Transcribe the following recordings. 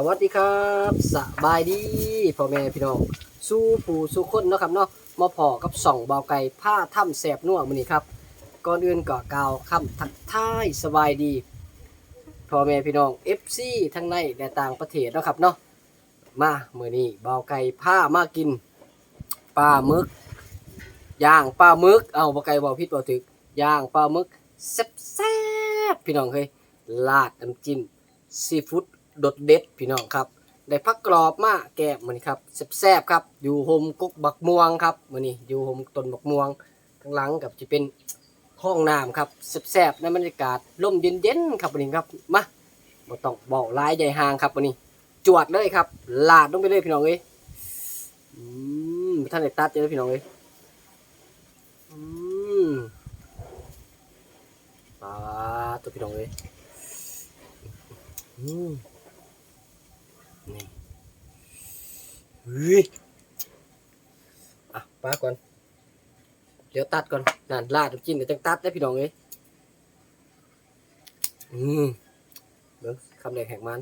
สวัสดีครับสบายดีพ่อแม่พี่น้องสู้ผู้สู้คนเนาะครับเนาะมาพอกับส่องเบาไก่ผ้าถ้ำแสบนัวมือนี้ครับก่อนอื่นก็กล่าวคำทักทายสบายดีพ่อแม่พี่น้อง FC ทั้งในและต่างประเทศเนาะครับเนาะมามือนี้เบาไก่ผ้ามากินปลาหมึกย่างปลาหมึกเอาเบาไก่เบ่ผิดบ่ถึกย่างปลาหมึกแซ่บๆพี่น้องเฮ้ยลาดน้ำจิ้มซีฟู้ด โดดเด็ดพี่น้องครับได้พักกรอบมาแก้มมันครับแซ่บๆครับ อยู่โฮมกุกบักม่วงครับมันนี่อยู่โฮมต้นบักม่วงข้างหลังกับจะเป็นห้องน้ำครับแซ่บๆในบรรยากาศลมเย็นๆครับวันนี้ครับมาบ่ต้องบอกลายใหญ่ห่างครับวันนี้ จวดเลยครับ ลาดลงไปเลยพี่น้องเอ้ยอืมท่านได้ตัดเจอพี่น้องเอ้ยอืมปลาตัวพี่น้องเอ้ยอืม นี่เฮ้ยอะป้าก่อน เดี๋ยวตัดก่อนนั่นลาดน้ำจิ้มเดี๋ยวจังตัดได้พี่น้องเอ้ยอืมเบิ่งคำแรกแหกมัน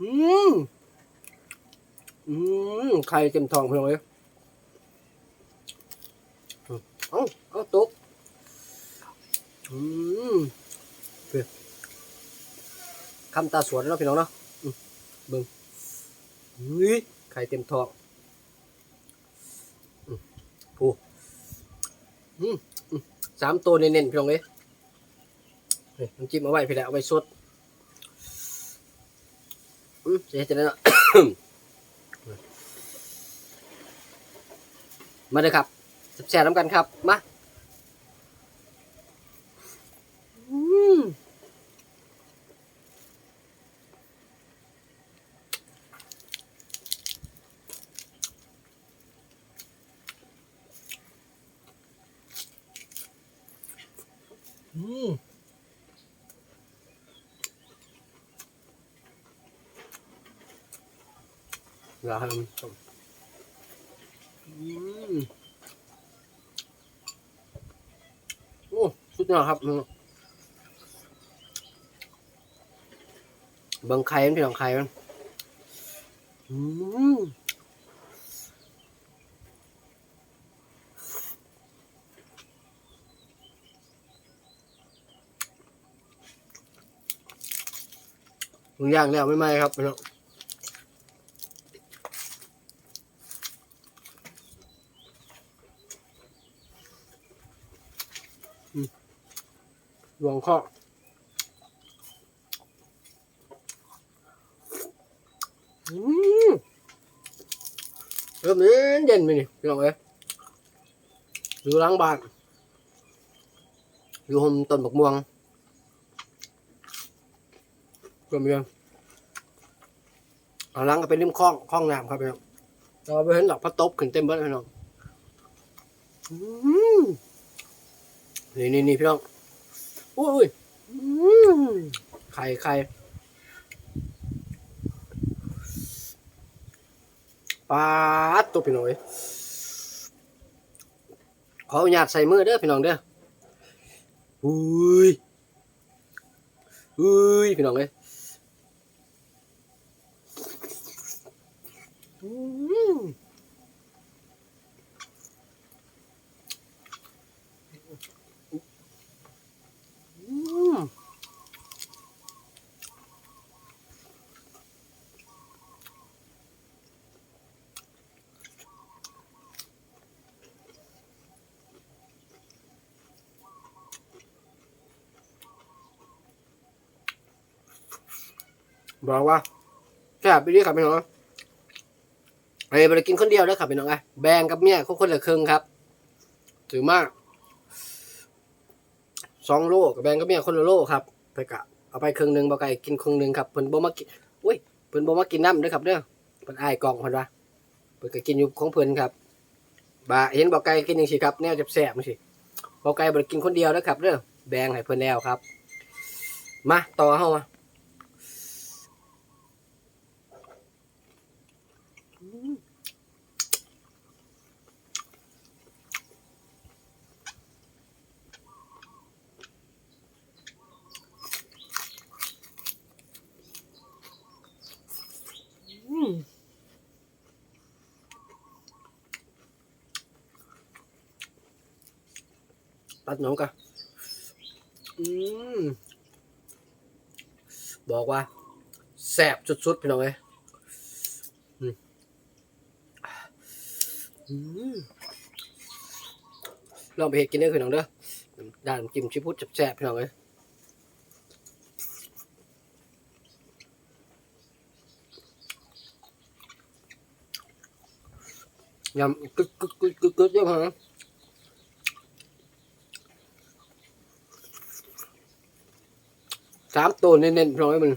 อืมอืมไข่เต็มท้องพี่น้องเอ้ยอืมเอาเอาตกอืม คำตาสวนเนาะพี่น้องเนาะเบิ่งเฮ้ยไข่เต็มท้องผู้สามตัวเน้นๆพี่น้องเอ้ยน้ำจิ้มเอาไว้พี่แหละเอาไว้สดอืมจะเจะได้เนาะมาเลยครับแซ่บๆน้ำกันครับ มาอืม อืมอยากให้มันต้มโอ้สุดยอดครับบังไข่มันพี่น้องไข่มันอืมมึงย่างแล้วไม่ไหมครับพี่น้อง ลวงข้ออืมเริ่มเย็นเย็นไปนี่พี่น้องเอ้ยอยู่ล้างบ้านอยู่ห่มต้นบักม่วงก็มีเอาหล้างก็เป็นริมคลองคลองน้ำครับพี่น้องเราไปเห็นดอกพระตบขึ้นเต็มเบิดพี่น้องอืมนี่นี่นี่พี่น้อง อุ้ยอืมไข่ไข่ปลาดตัวพี่น้องเอ้ยขออนุญาตใส่มือเด้อพี่น้องเด้ออุ้ยอุ้ยพี่น้องเอ้ย อืมอืม บอกว่าแซ่บไปดีครับพี่น้องไอ้บริกินคนเดียวเด้อครับพี่น้องไอ้แบ่งกับเมียคนคนละครึ่งครับ ถือมากสองโลกับแบ่งกับเมียคนละโลครับไปกะเอาไปครึ่งหนึ่งบ่ไก่กินครึ่งหนึ่งครับเพิ่นบ่มากินอุ้ยเพิ่นบ่มากินน้ำด้อครับเด้อเพิ่นอายกล่องเพิ่นว่าเพิ่นก็กินอยู่ของเพิ่นครับบ่าเห็นบ่ไก่กินจังซี่ครับแนวแซ่บๆจังซี่บ่ไก่บ่ได้กินคนเดียวเด้ครับเด้อแบ่งให้เพิ่นแล้วครับ มาต่อเฮามา ตัดหนองกันอืมบอกว่าแสบสุดๆพี่น้องเอ้ยอืมอืมลองไปเห็ดกินได้อพี่น้องเด้อด้านจิ้มชิพุดแสบๆพี่น้องเอ้ยยำกึกกึกกึกกึกกึกเยอะมากนะ สามตัวเน้นๆพร้อยมัน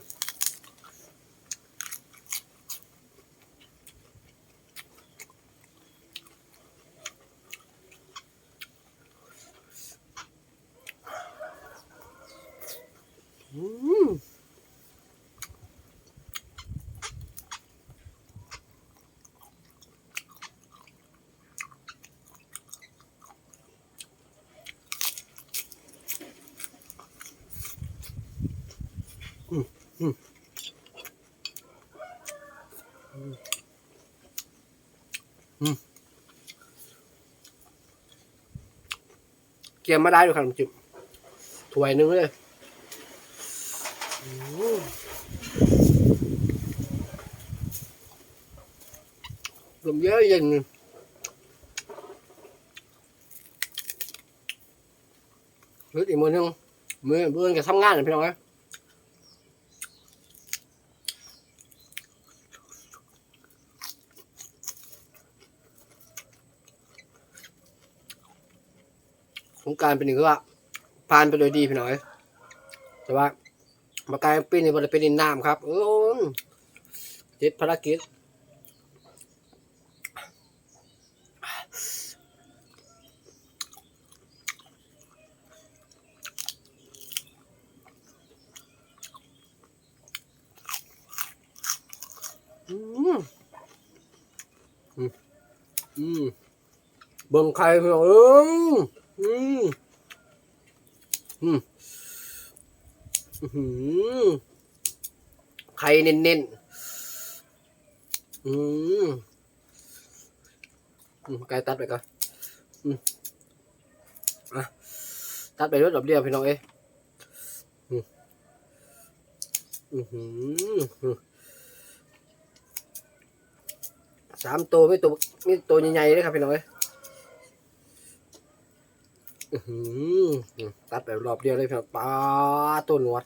อืมเกียมมาได้ดูครับจิ้มถ้วยนึงเลยลมเยอะเย็นรู้อีกมือนึงมือเบื่อนกับทำงานนะพี่น้องเอ้ งการเป็นหนึ่งก็ว่าผ่านไปโดยดีพี่น้อย แต่ว่ามากลายเป็นปีนี้มันเป็นดินน้ำครับโอ้ยติดภารกิจอืมอืมเบิ่งไข่พี่องเอ้ย อืมอืมอื้อหือไข่เน้นอืมอืมไก่ตัดไปก่อนอืมอะตัดไปรถดอกเดียวพี่น้องเอ้อืมอือหือสามตัวไม่ตัวไม่ตัวใหญ่ๆเลยครับพี่น้องเอ้ยอือหือ ตัดไปรอบเดียวเลยพี่น้องปลาตัวนวด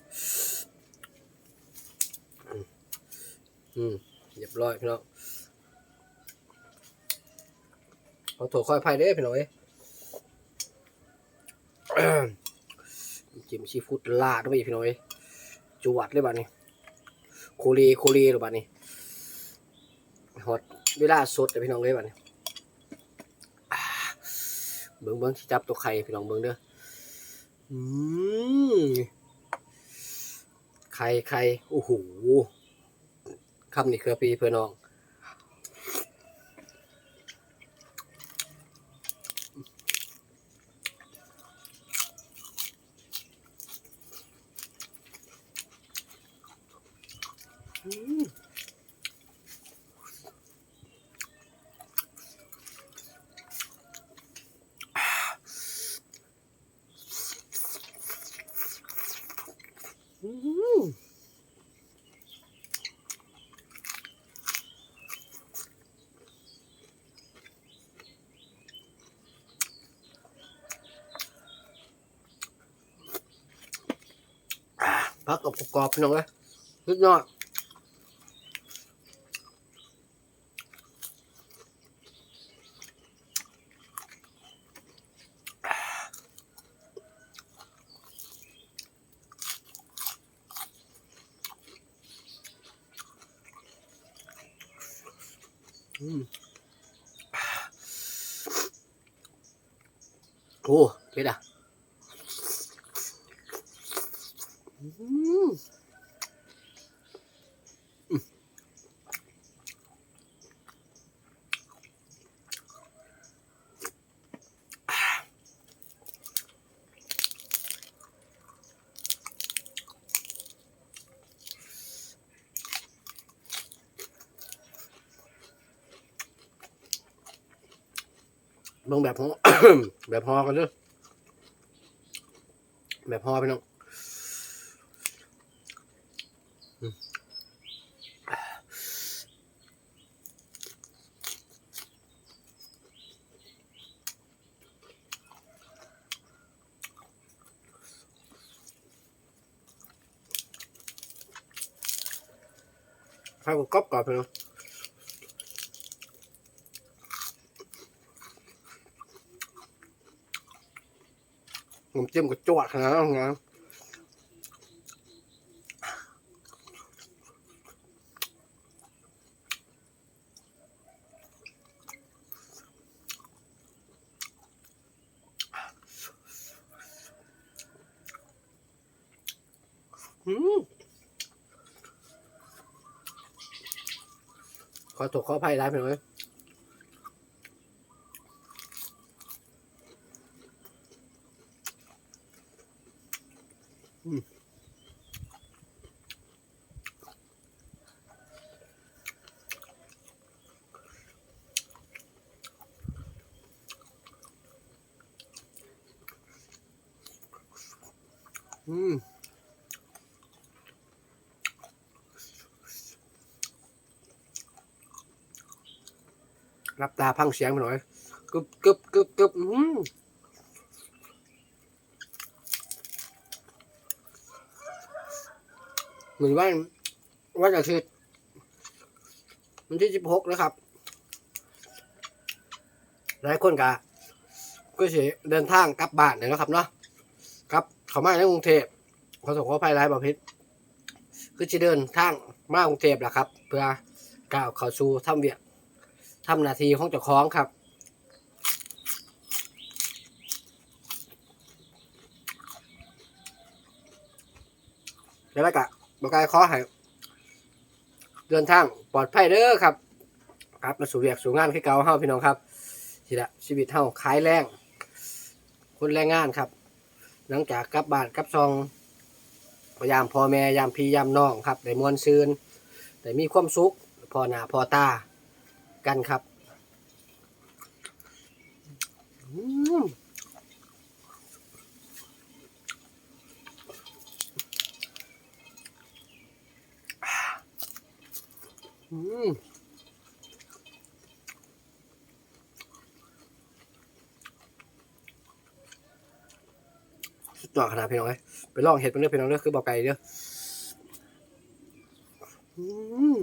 อืมเรียบร้อยพี่น้องเอาถั่วค่อยไผ่เด้พี่น้องเอ้จิ้มซีฟู้ดลาดไปพี่น้องเอ้จวดเลยบัดนี้โคเลโคเลหรือบัดนี้ฮอตเวลาสดเลยพี่น้องเลยบัดนี้ เบิ้งเบิ้งสิจับตัวไข่พี่น้องเบิ้งเด้ออืมไข่ไข่โอ้โหคำนี้คือพี่เพื่อน้อง พักกับกรอบๆพี่น้องเลยนิดหน่อยอืมโอ้เผ็ดอะ มลงแบบฮอแบบฮอกันเด้อแบบพอพี่น้อง ให้ผมกรอบกรอบน้องผมจิ้มกับจวดขนาดนั้นนะ ขอตกขออภัยร้ายไปหน่อยอืมอืม รับตาพังเสียงไปหน่อยกึบกึบกึบกึบอืมเหมือนว่าว่าจะคือวันที่สิบหกนะครับหลายคนกะก็สิเดินทางกลับบ้านเนี่ยนะครับเนาะกลับเขามาในกรุงเทพขอส่งขอภัยร้ายประเภทคือจะเดินทางมากรุงเทพแหละครับ เพื่อก้าวเข้าสู่ทำเวียก ทำหนาทีของเจ้าของครับแล้วก็บอกกายขอให้เดินทางปลอดภัยเด้อครับ ครับมาสู่เวียกสู่งานคือเก่าเฮาพี่น้องครับสิละชีวิตเฮาขายแรงคนแรงงานครับ หลังจากกลับบ้านกลับซองพยายามพ่อแม่ยามพี่ยามน้องครับได้มวนซืนได้มีความสุขพอหน้าพอตา กันครับอืมอืมสุดยอดขนาดพี่น้องเอ้ยไปลองเห็ดเป็นเรื่องพี่น้องเด้อคือบอกไก่เด้ออืม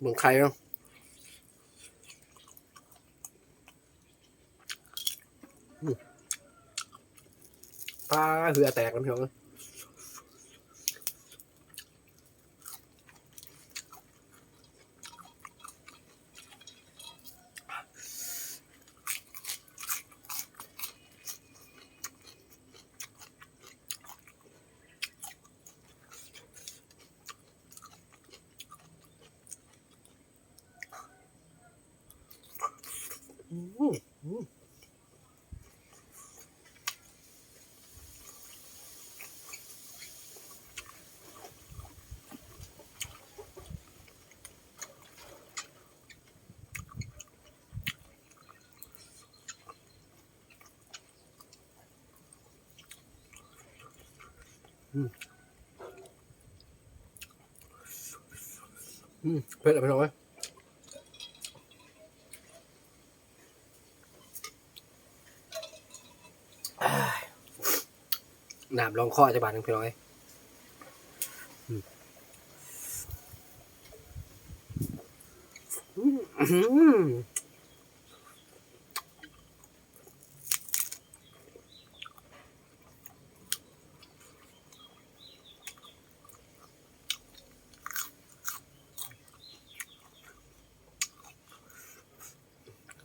เมืองไทยเนาะปลาเหือแตกแล้วพี่น้อง มอืมอืมเผ็ดอะพี่น้องเอ้ยอ้าย น้ำลองคอจะบาดหนึงพี่น้องเอ้ยอืมอืมอื้อหือ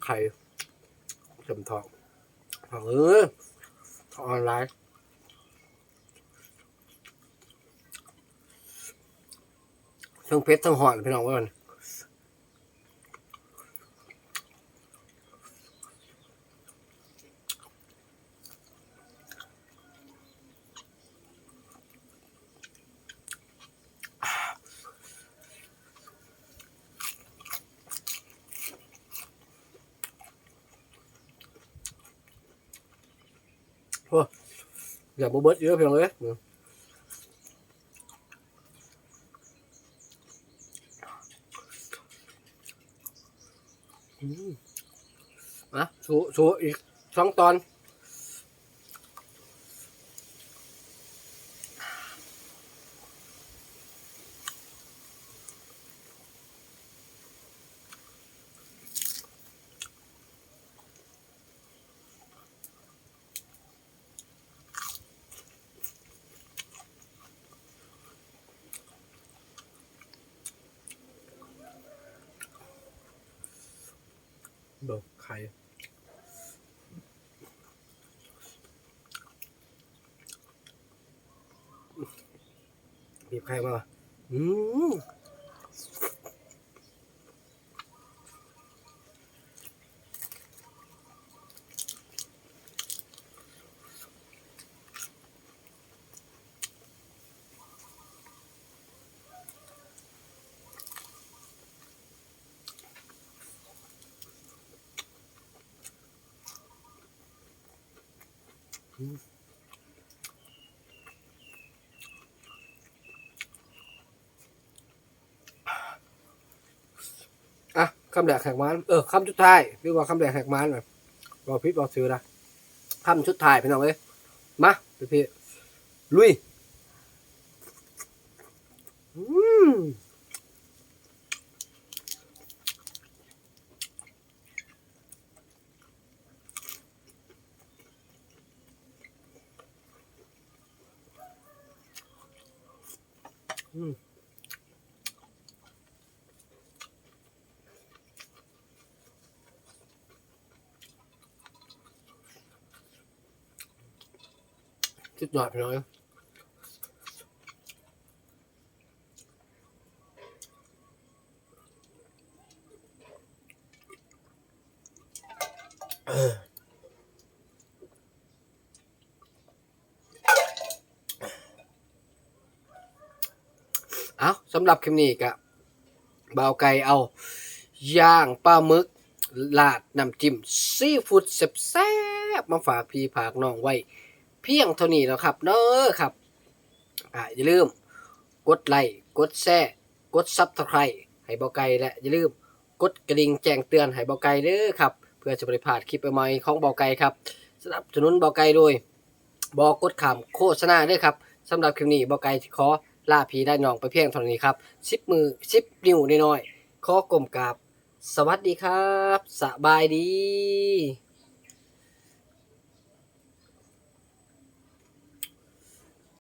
ไข่จมทองเอาเออออนไลน์ ทั้งเพชรทั้งหอดพี่น้องเพื่อนโอ้อย่าบ่เบิดเยอะเพียงเลย อะสูสูอีกสองตอน ไข่บีบไข่มาอืม คำแดกแหกมันเออคำชุดท้ายหรือว่าคำแดกแหกมันแบบรอพิษรอซื้อนะคำชุดท้ายพี่น้องเอ้ยมาพี่พี่ลุยอืม สุดยอดพี่น้องเอ้ยเอาสำหรับคลิปนี้ก็บ่าวไก่เอา ย่างปลาหมึกลาดน้ำจิ้มซีฟู้ดแซ่บๆมาฝากพี่ผากน้องไว้ พียงเท่านี้แล้วครับเนอะครับอ่าอย่าลืม กดไลค์กดแชร์กดซับสไครต์ให้เบาไก่และอย่าลืมกดกระดิ่งแจ้งเตือนให้เบาไก่เด้อครับ เพื่อจะบริพลาดคลิปใหม่ๆของเบาไก่ครับสนับสนุนเบาไก่โดยบอกกดขามโฆษณาด้อครับสำหรับคลิปนี้เบาไก่ขอลาพีได้น้องไปเพียงเท่านี้ครับสิบมือสิบนิ้วน้อยๆขอกลมกราบสวัสดีครับ สบายดี